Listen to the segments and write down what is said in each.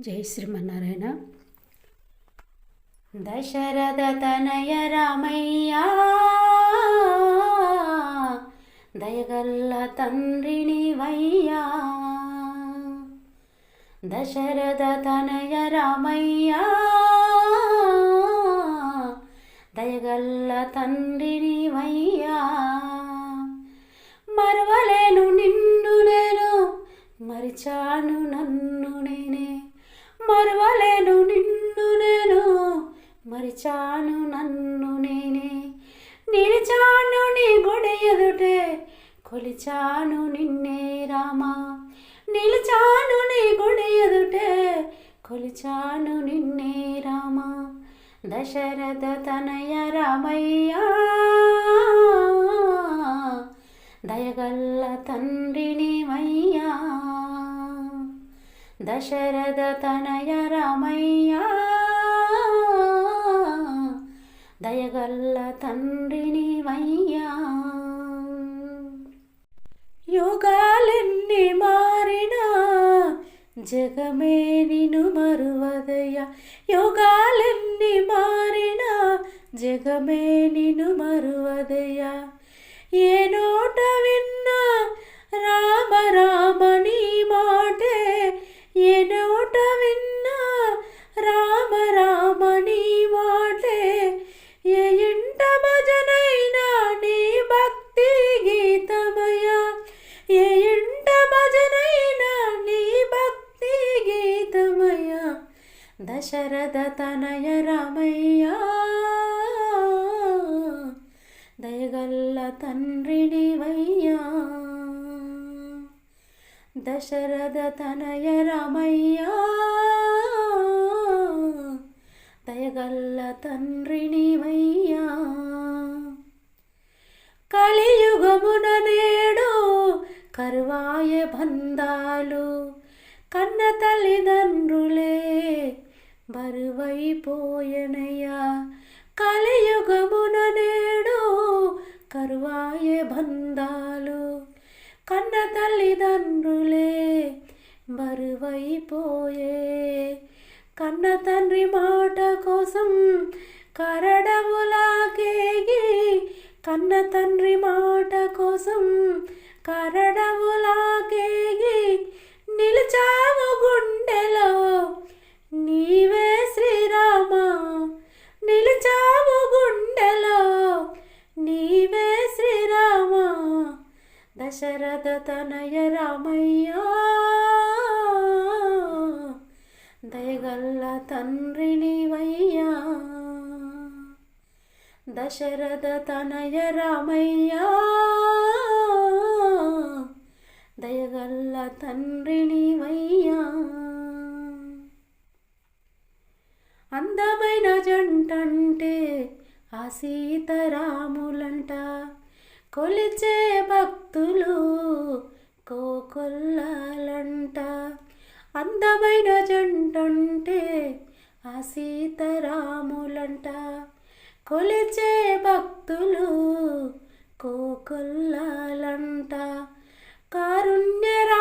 జై శ్రీమన్నారాయణ. దశరథ తనయ రామయ్యా దయగల్ల తండ్రిని వయ్యా. దశరథ తనయ రామయ్యా దయగల్ల తండ్రిని వయ్యా. మరవలేను నిన్ను నేను మరిచాను నన్ను నేనే. మరవలేను నిన్ను నేను మరిచాను నన్ను నేనే. నిలిచాను నీ గుడి ఎదుటే కొలిచాను నిన్నే రామా. నిలిచాను నీ గుడి ఎదుటే కొలిచాను నిన్నే రామా. దశరథ తనయ రామయ్యా దయగల్ల తండ్రిని మయ్యా. దశరథ తనయ రామయ్యా. దయగల్ల తండ్రిని వయ్యా. యుగాలెన్ని మారినా జగమే నిను మరువదయ. యుగాలెన్ని మారినా జగమే నిను మరువదయ. ఏ నోట విన్నా దశరథ తనయ రామయ్యా దయగల్ల తండ్రిని వయ్యా. దశరథ తనయ రామయ్యా దయగల్ల తండ్రిని వయ్యా. కలియుగమున నేడు కరువాయ బంధాలు కన్న తల్లిదండ్రులే బరువైపోయనయ్యా కలియుగమున నేడు కరువాయే బంధాలు. కన్న తల్లిదండ్రులే బరువైపోయే. కన్న తండ్రి మాట కోసం కరడవులాకేగి కన్న తండ్రి మాట కోసం కరడవులాకేగి నిలిచావు దశరథ తనయ రామయ్య దయగల్ల తండ్రిని వయ్యా దశరథ తనయ రామయ్య దయగల్ల తండ్రిని వయ్యా అందమైన జంటంటే ఆ సీతారాములంట కొలిచే భక్తులు కోకొల్లాలంట. అందమైన జంటంటే ఆ సీతారాములంట. కొలిచే భక్తులు కోకొల్లాలంట. కారుణ్యరా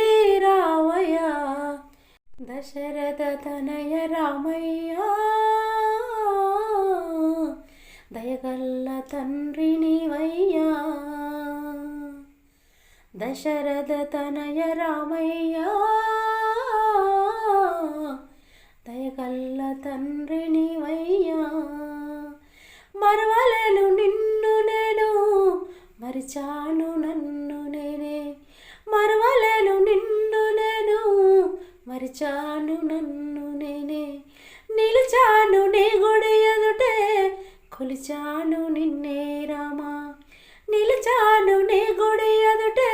మళ్ళీ రావయ్యా దశరథ తనయ రామయ్య. దయగల్ల తండ్రిని వయ్యా దశరథ తనయ రామయ్య. దయగల్ల తండ్రి నీవయ్యా. మరవలను నిన్ను నేను మరిచాను నన్ను మరిచాను నన్ను నేనే నిలిచాను నీ గుడి ఎదుటే కొలిచాను నిన్నే రామా. నిలిచాను నీ గుడి ఎదుటే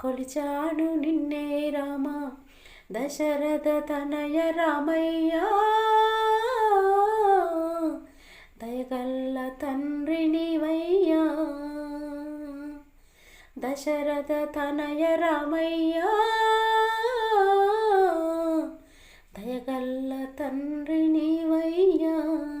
కొలిచాను నిన్నే రామా. దశరథ తనయ రామయ్యా దయగల్ల తండ్రి నీవయ్యా. దశరథ తనయ రామయ్యా. దయగల్ల తండ్రి నీవయ్యా.